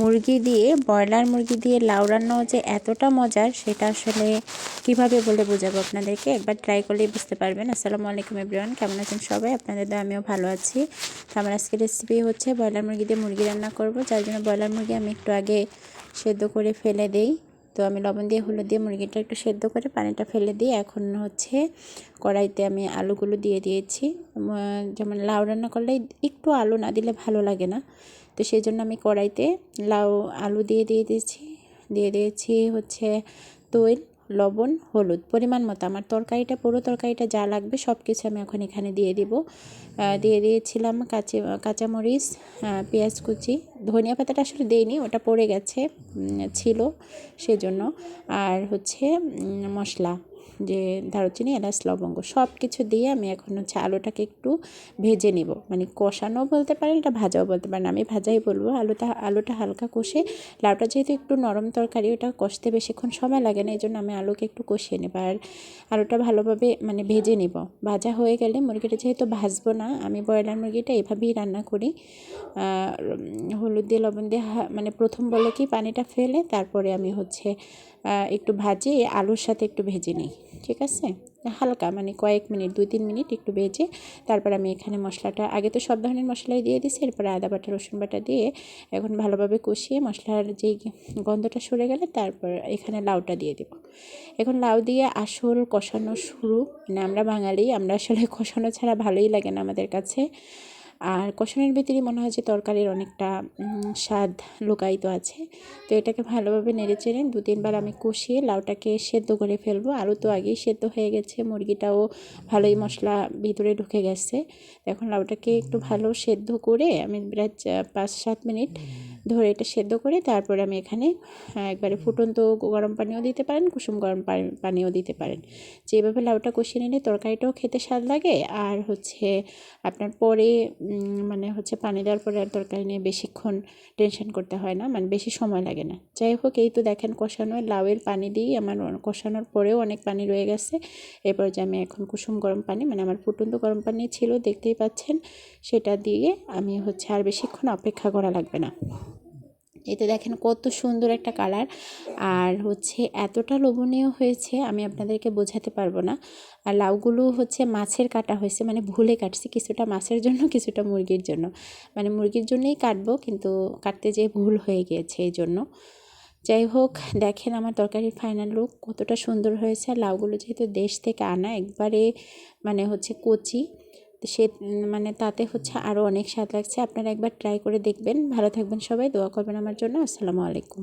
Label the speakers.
Speaker 1: মুরগি দিয়ে, ব্রয়লার মুরগি দিয়ে লাউ রান্নাও যে এতটা মজার, সেটা আসলে কীভাবে বলে বোঝাবো আপনাদেরকে? একবার ট্রাই করলেই বুঝতে পারবেন। আসসালামু আলাইকুম এভরিওয়ান কেমন আছেন সবাই? আপনাদের তো আমিও ভালো আছি। তো আমার আজকে রেসিপি হচ্ছে ব্রয়লার মুরগি দিয়ে মুরগি রান্না করব। যার জন্য ব্রয়লার মুরগি আমি একটু আগে সেদ্ধ করে ফেলে দেই। তো আমি লবণ দিয়ে, হলুদ দিয়ে মুরগিটা একটু সেদ্ধ করে পানিটা ফেলে দিয়ে এখন হচ্ছে কড়াইতে আমি আলুগুলো দিয়ে দিয়েছি। যেমন লাউ রান্না করলে একটু আলু না দিলে ভালো লাগে না। তো সেই জন্য আমি কড়াইতে লাউ আলু দিয়ে দিয়ে দিয়েছি দিয়ে দিয়েছি হচ্ছে তৈল লবণ, হলুদ, পরিমাণ মতো। আমার তরকারিটা, পুরো তরকারিটা যা লাগবে সব কিছু আমি এখন এখানে দিয়ে দিব। দিয়ে দিয়েছিলাম কাঁচি, কাঁচামরিচ পেঁয়াজ কুচি। ধনিয়া পাতাটা আসলে দেয়নি ওটা পড়ে গেছে ছিল সেজন্য। আর হচ্ছে মশলা। যে দারুচিনি, এলাচ, লবঙ্গ সব কিছু দিয়ে আমি এখন হচ্ছে আলুটাকে একটু ভেজে নিব। মানে কষানো বলতে পারেন এটা ভাজাও বলতে পারেন, আমি ভাজাই বলব। আলুটা আলুটা হালকা কষে, লাউটা যেহেতু একটু নরম তরকারি, ওটা কষতে বেশিক্ষণ সময় লাগে না এই জন্য আমি আলুকে একটু কষিয়ে নেব। আর আলুটা ভালোভাবে মানে ভেজে নিব। ভাজা হয়ে গেলে মুরগিটা যেহেতু ভাজবো না, আমি ব্রয়লার মুরগিটা এভাবেই রান্না করি। হলুদ দিয়ে, লবণ দিয়ে মানে প্রথম বলে কি পানিটা ফেলে, তারপরে আমি হচ্ছে একটু ভাজি আলুর সাথে একটু ভেজে নিই। ঠিক আছে? হালকা মানে কয়েক মিনিট, দুই তিন মিনিট একটু ভেজে তারপর আমি এখানে মশলাটা, আগে তো সব ধরনের মশলাই দিয়ে দিছি, এরপরে আদা বাটা, রসুন বাটা দিয়ে এখন ভালোভাবে কষিয়ে মশলার যেই গন্ধটা সরে গেলে তারপর এখানে লাউটা দিয়ে দেব। এখন লাউ দিয়ে আসল কষানো শুরু মানে আমরা বাঙালি, আমরা আসলে কষানো ছাড়া ভালোই লাগে না আমাদের কাছে। আর কষানোর ভিতরে মনে হয় যে তরকারির অনেকটা স্বাদ লুকায়িত আছে। তো এটাকে ভালোভাবে নেড়ে চেড়ে দু তিনবার আমি কষিয়ে লাউটাকে সেদ্ধ করে ফেলব। আরও তো আগেই সেদ্ধ হয়ে গেছে, মুরগিটাও ভালোই মশলা ভিতরে ঢুকে গেছে। এখন লাউটাকে একটু ভালো সেদ্ধ করে আমি প্রায় পাঁচ সাত মিনিট ধরে এটা সেদ্ধ করে তারপরে আমি এখানে একবারে ফুটন্ত গরম পানিও দিতে পারেন, কুসুম গরম পানিও দিতে পারেন। যেভাবে লাউটা কষিয়ে নিলে তরকারিটাও খেতে স্বাদ লাগে। আর হচ্ছে আপনার পরে মানে হচ্ছে পানি দেওয়ার পরে আর তরকারি নিয়ে বেশিক্ষণ টেনশন করতে হয় না। মানে বেশি সময় লাগে না। যাই হোক, এই তো দেখেন কষানো। লাউয়ের পানি দিয়েই আমার কষানোর পরেও অনেক পানি রয়ে গেছে। এরপর যে আমি এখন কুসুম গরম পানি মানে আমার ফুটন্ত গরম পানি ছিল, দেখতেই পাচ্ছেন, সেটা দিয়ে আমি হচ্ছে আর বেশিক্ষণ অপেক্ষা করা লাগবে না। এতে দেখেন কত সুন্দর একটা কালার। আর হচ্ছে এতটা লোভনীয় হয়েছে আমি আপনাদেরকে বোঝাতে পারব না। আর লাউগুলো হচ্ছে মাছের কাটা হয়েছে মানে ভুলে কাটছি কিছুটা মাছের জন্য, কিছুটা মুরগির জন্য। মানে মুরগির জন্যই কাটবো, কিন্তু কাটতে যেয়ে ভুল হয়ে গিয়েছে এই জন্য। যাই হোক, দেখেন আমার তরকারির ফাইনাল লুক কতটা সুন্দর হয়েছে। আর লাউগুলো যেহেতু দেশ থেকে আনা, একবারে মানে হচ্ছে কচি। সে মানে তাতে হচ্ছে আরও অনেক স্বাদ লাগছে। আপনারা একবার ট্রাই করে দেখবেন। ভালো থাকবেন সবাই। দোয়া করবেন আমার জন্য। আসসালামু আলাইকুম।